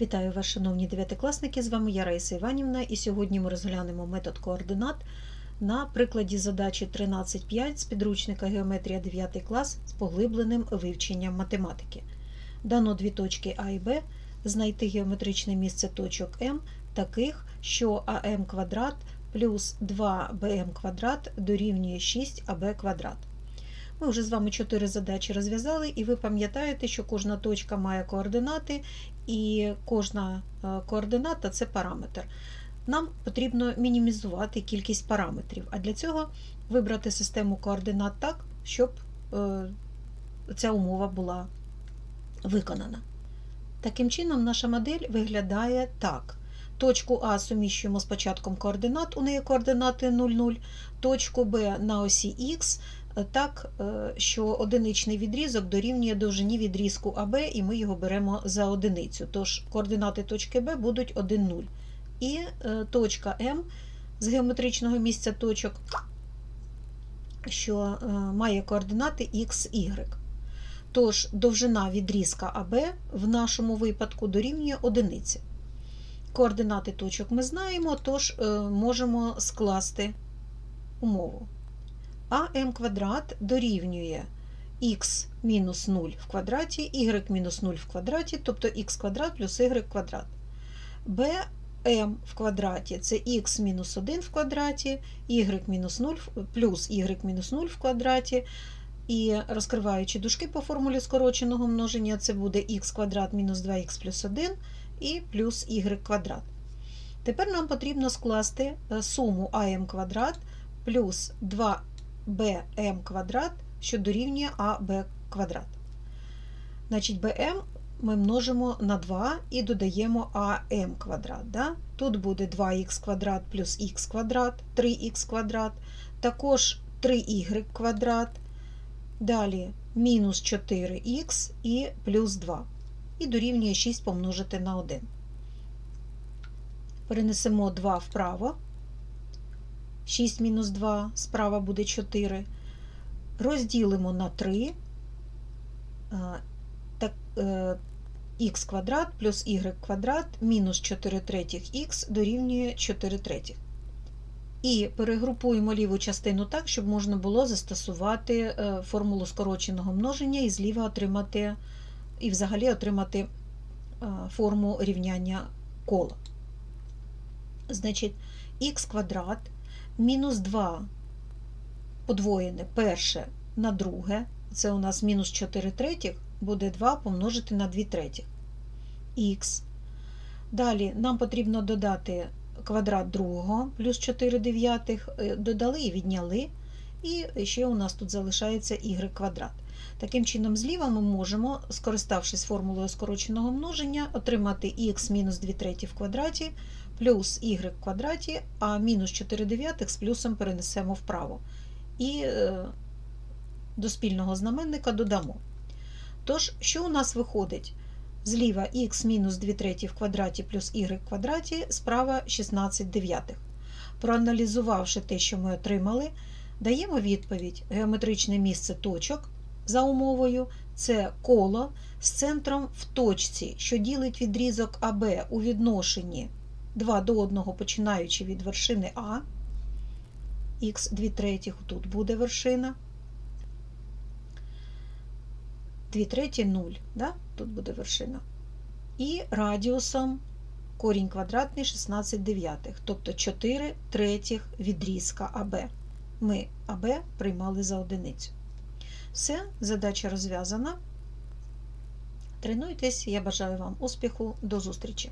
Вітаю вас, шановні дев'ятикласники! З вами я Раїса Іванівна, і сьогодні ми розглянемо метод координат на прикладі задачі 13.5 з підручника Геометрія 9 клас з поглибленим вивченням математики. Дано дві точки А і Б, знайти геометричне місце точок М таких, що АМ квадрат плюс 2БМ квадрат дорівнює 6АБ квадрат. Ми вже з вами чотири задачі розв'язали, і ви пам'ятаєте, що кожна точка має координати, і кожна е, координата це параметр. Нам потрібно мінімізувати кількість параметрів, а для цього вибрати систему координат так, щоб е, ця умова була виконана. Таким чином, наша модель виглядає так. Точку А суміщуємо з початком координат, у неї координати 0,0, точку Б на осі Х так, е, що одиничний відрізок дорівнює довжині відрізку АБ, і ми його беремо за одиницю. Тож координати точки Б будуть 1, 0. І е, точка М з геометричного місця точок, що е, має координати Х, Y. Тож довжина відрізка АБ в нашому випадку дорівнює одиниці. Координати точок ми знаємо, тож можемо скласти умову. АМ квадрат дорівнює х мінус 0 в квадраті, y мінус 0 в квадраті, тобто х квадрат плюс y квадрат. БМ в квадраті це х мінус 1 в квадраті, y мінус 0 плюс y мінус 0 в квадраті. І розкриваючи дужки по формулі скороченого множення, це буде х квадрат мінус 2х плюс 1 і плюс y квадрат. Тепер нам потрібно скласти суму АМ квадрат плюс 2 bm квадрат, що дорівнює АБ квадрат. Значить, bm ми множимо на 2 і додаємо АМ квадрат. Да? Тут буде 2х квадрат плюс х квадрат, 3х квадрат, також 3y квадрат, далі мінус 4х і плюс 2. І дорівнює 6 помножити на 1. Перенесемо 2 вправо. 6 мінус 2, справа буде 4. Розділимо на 3 так, х квадрат плюс y квадрат мінус 4 третіх х дорівнює 4 третіх. І перегрупуємо ліву частину так, щоб можна було застосувати е, формулу скороченого множення і зліва отримати, і взагалі отримати е, форму рівняння кола. Значить, х квадрат мінус 2 подвоєне перше на друге, це у нас мінус 4 третіх, буде 2 помножити на 2 третіх х. Далі нам потрібно додати квадрат другого плюс 4 дев'ятих, е, додали і відняли. І ще у нас тут залишається y квадрат. Таким чином, зліва ми можемо, скориставшись формулою скороченого множення, отримати х мінус 2 треті в квадраті плюс y в квадраті, а мінус 4 дев'ятих з плюсом перенесемо вправо. І е, до спільного знаменника додамо. Тож, що у нас виходить? Зліва х мінус 2 треті в квадраті плюс y в квадраті, справа 16 дев'ятих. Проаналізувавши те, що ми отримали, даємо відповідь: геометричне місце точок за умовою це коло з центром в точці, що ділить відрізок АБ у відношенні 2 до 1, починаючи від вершини А, х 2 третіх тут буде вершина. 2 треті 0, да? тут буде вершина. І радіусом корінь квадратний 16 дев'ятих, тобто 4 третіх відрізка АБ. Ми АБ приймали за одиницю. Все, задача розв'язана. Тренуйтесь, я бажаю вам успіху, до зустрічі!